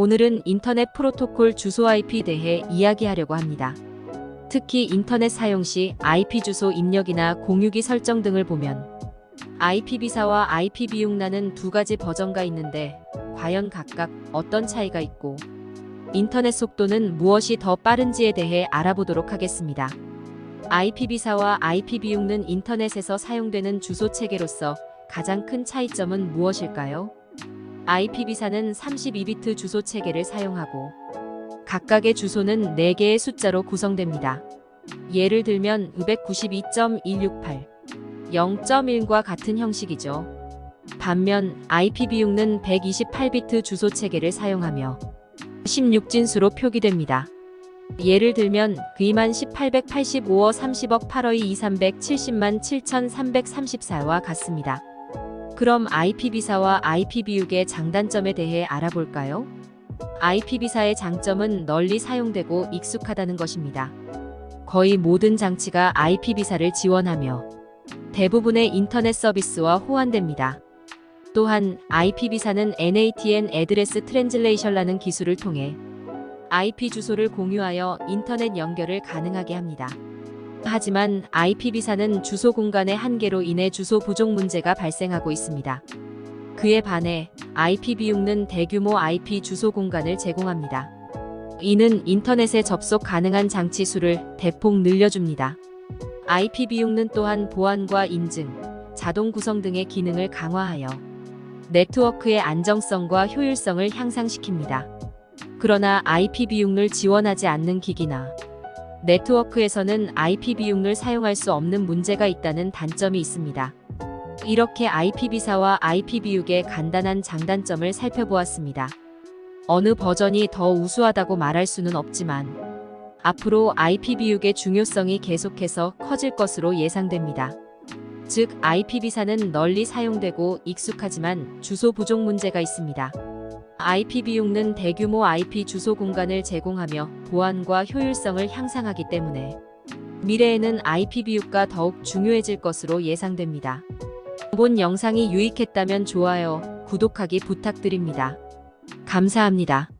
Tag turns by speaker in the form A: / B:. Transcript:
A: 오늘은 인터넷 프로토콜 주소 IP 대해 이야기하려고 합니다. 특히 인터넷 사용 시 IP 주소 입력이나 공유기 설정 등을 보면 IP 비사와 IP 비용란은 두 가지 버전가 있는데 과연 각각 어떤 차이가 있고 인터넷 속도는 무엇이 더 빠른지에 대해 알아보도록 하겠습니다. IP 비사와 IP 비용는 인터넷에서 사용되는 주소 체계로서 가장 큰 차이점은 무엇일까요? IP 비사는 32비트 주소 체계를 사용하고 각각의 주소는 4개의 숫자로 구성됩니다. 예를 들면 592.168, 0.1과 같은 형식이죠. 반면 IPv6는 128비트 주소 체계를 사용하며 16진수로 표기됩니다. 예를 들면 2만 1885억 30억 8억 2370만 7334와 같습니다. 그럼 IP비사와 IPv6의 장단점에 대해 알아볼까요? IP비사의 장점은 널리 사용되고 익숙하다는 것입니다. 거의 모든 장치가 IP비사를 지원하며 대부분의 인터넷 서비스와 호환됩니다. 또한 IP비사는 NATN 애드레스 트랜슬레이션라는 기술을 통해 IP 주소를 공유하여 인터넷 연결을 가능하게 합니다. 하지만 IP비사는 주소 공간의 한계로 인해 주소 부족 문제가 발생하고 있습니다. 그에 반해 IPv6는 대규모 IP 주소 공간을 제공합니다. 이는 인터넷에 접속 가능한 장치 수를 대폭 늘려줍니다. IPv6는 또한 보안과 인증, 자동 구성 등의 기능을 강화하여 네트워크의 안정성과 효율성을 향상시킵니다. 그러나 IPv6을 지원하지 않는 기기나 네트워크에서는 IPv6을 사용할 수 없는 문제가 있다는 단점이 있습니다. 이렇게 IP비사와 IPv6의 간단한 장단점을 살펴보았습니다. 어느 버전이 더 우수하다고 말할 수는 없지만 앞으로 IPv6의 중요성이 계속해서 커질 것으로 예상됩니다. 즉 IP비사는 널리 사용되고 익숙하지만 주소 부족 문제가 있습니다. IPv6는 대규모 IP 주소 공간을 제공하며 보안과 효율성을 향상하기 때문에 미래에는 IPv6가 더욱 중요해질 것으로 예상됩니다. 본 영상이 유익했다면 좋아요, 구독하기 부탁드립니다. 감사합니다.